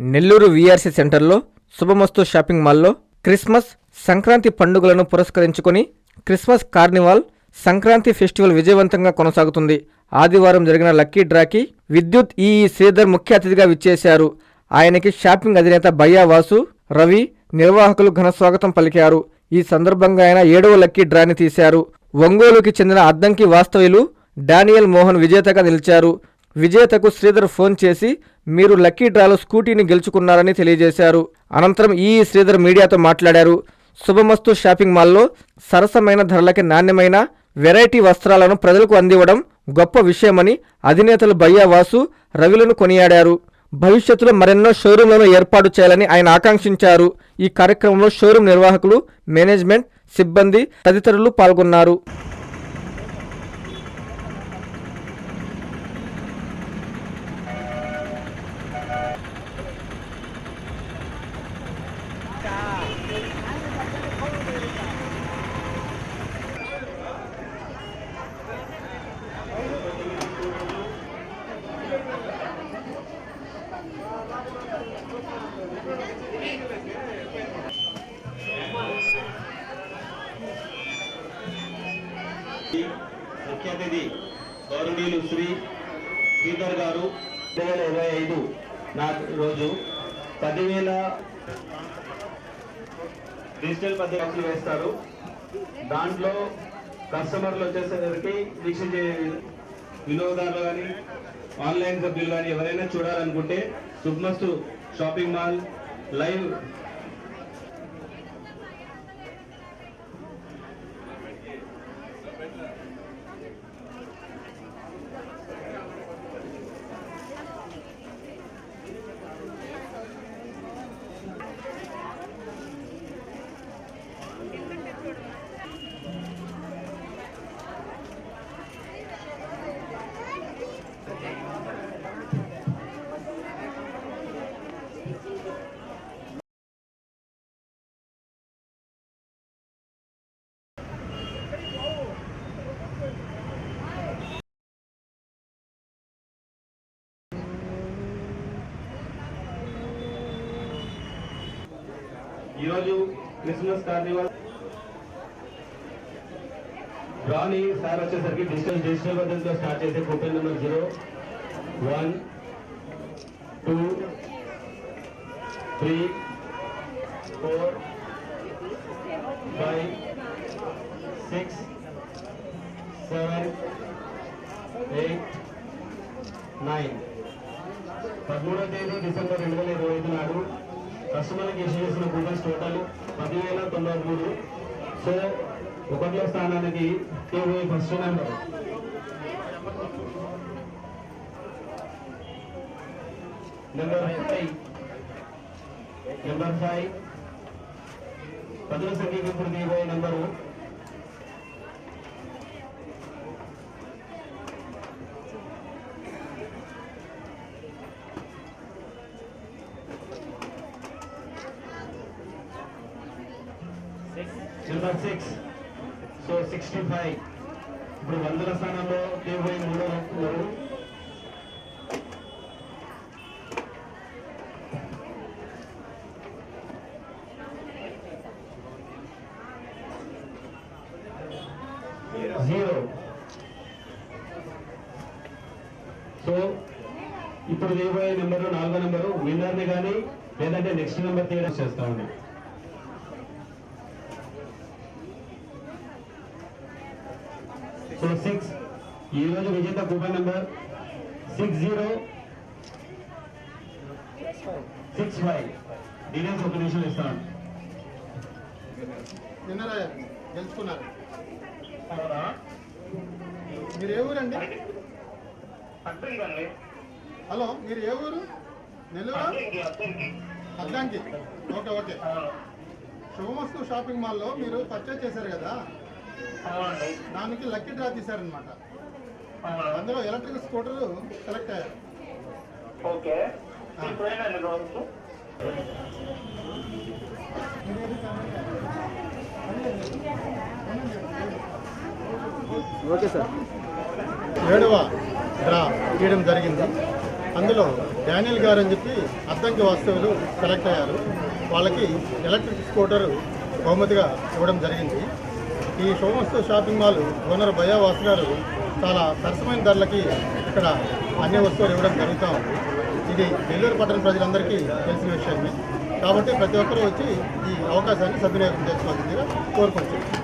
Nellore VRC సెంటర్లో శుభమస్తు shopping మాల్లో Christmas Sankranti పండుగలను పురస్కరించుకొని క్రిస్మస్ కార్నివాల్ సంక్రాంతి ఫెస్టివల్ విజయవంతంగా కొనసాగుతుంది. ఆదివారం జరిగిన లక్కీ డ్రాకి విద్యుత్ ఈఈ శ్రీధర్ ముఖ్య అతిథిగా విచ్చేశారు. ఆయనకి షాపింగ్ అధినేత బయ్యా వాసు రవి నిర్వాహకులు ఘన స్వాగతం పలికారు. ఈ సందర్భంగా ఆయన ఏడవ లక్కీ డ్రాని తీశారు. ఒంగోలుకి చెందిన అద్దంకి వాస్తవ్యులు డానియల్ మోహన్ విజేతగా నిలిచారు. విజేతకు శ్రీధర్ ఫోన్ చేసి మీరు లక్కీ డ్రాలో స్కూటీని గెలుచుకున్నారని తెలియజేశారు. అనంతరం ఈ శ్రీధర్ మీడియాతో మాట్లాడారు. శుభమస్తు షాపింగ్ మాల్లో సరసమైన ధరలకి నాణ్యమైన వెరైటీ వస్త్రాలను ప్రజలకు అందివ్వడం గొప్ప విషయమని అధినేతలు బయ్యా వాసు రవిలను కొనియాడారు. భవిష్యత్తులో మరెన్నో షోరూంలను ఏర్పాటు చేయాలని ఆయన ఆకాంక్షించారు. ఈ కార్యక్రమంలో షోరూం నిర్వాహకులు మేనేజ్మెంట్ సిబ్బంది తదితరులు పాల్గొన్నారు. ముఖ్య అతిథి గౌరవనీయులు శ్రీ శ్రీధర్ గారు. రెండు వేల ఇరవై ఐదు నా రోజు పదివేల డిజిటల్ పద్ధతి వేస్తారు దాంట్లో కస్టమర్లు వచ్చేసరికి వీక్షించే వినియోగదారులు కానీ ఆన్లైన్ సభ్యులు కానీ ఎవరైనా చూడాలనుకుంటే శుభమస్తు షాపింగ్ మాల్ లైవ్ ఈరోజు క్రిస్మస్ కార్నివల్ డ్రాని సార్ వచ్చేసరికి డిజిటల్ డిజిటల్ పద్ధతిలో స్టార్ట్ చేసే coupon number zero one two three four five six seven eight nine పదమూడవ తేదీ డిసెంబర్ రెండు వేల ఇరవై ఐదు నాడు కస్టమర్కి ఇష్యూ చేసిన కూపన్స్ టోటల్ పదివేల తొంభై మూడు సో ఒకటో స్థానానికి TV first number number five number five పదవ సంఖ్యకి ఇప్పుడు దిగిపోయే number number six so sixty five ఇప్పుడు వందల స్థానంలో దిగిపోయి మూడో వస్తున్నారు జీరో. సో ఇప్పుడు దిగిపోయే నెంబర్ నాలుగో నెంబరు విన్నర్ని కానీ లేదంటే నెక్స్ట్ నెంబర్ తీయడం చేస్తా ఉన్నాం. సో సిక్స్ ఈ రోజు విజేత coupon number six zero six five details ఒక నిమిషం ఇస్తాను. గెలుచుకున్నారు. మీరు ఏ ఊరండి? హలో మీరు ఏ ఊరు? Nellore? Addanki okay okay. Shubhamastu shopping మాల్లో మీరు పర్చేజ్ చేశారు కదా? దానికి లక్కీ డ్రా తీశారనమాట అందులో ఎలక్ట్రిక్ స్కూటర్ సెలెక్ట్ అయ్యారు. ఓకే. సార్. ఏడవ డ్రా తీయడం జరిగింది. అందులో డానియల్ గారు అని చెప్పి అద్దంకి వాస్తవులు సెలెక్ట్ అయ్యారు. వాళ్ళకి ఎలక్ట్రిక్ స్కూటర్ బహుమతిగా ఇవ్వడం జరిగింది. ఈ సోమస్తు షాపింగ్ మాల్ ఓనర్ భయా వాసు గారు చాలా సరసమైన ధరలకి ఇక్కడ అన్ని వస్తువులు ఇవ్వడం జరుగుతూ ఉంది. ఇది నెల్లూరు పట్టణ ప్రజలందరికీ తెలిసిన విషయమే. కాబట్టి ప్రతి ఒక్కరూ వచ్చి ఈ అవకాశాన్ని సద్వినియోగం చేసుకోవాల్సిందిగా కోరుకుంటున్నాను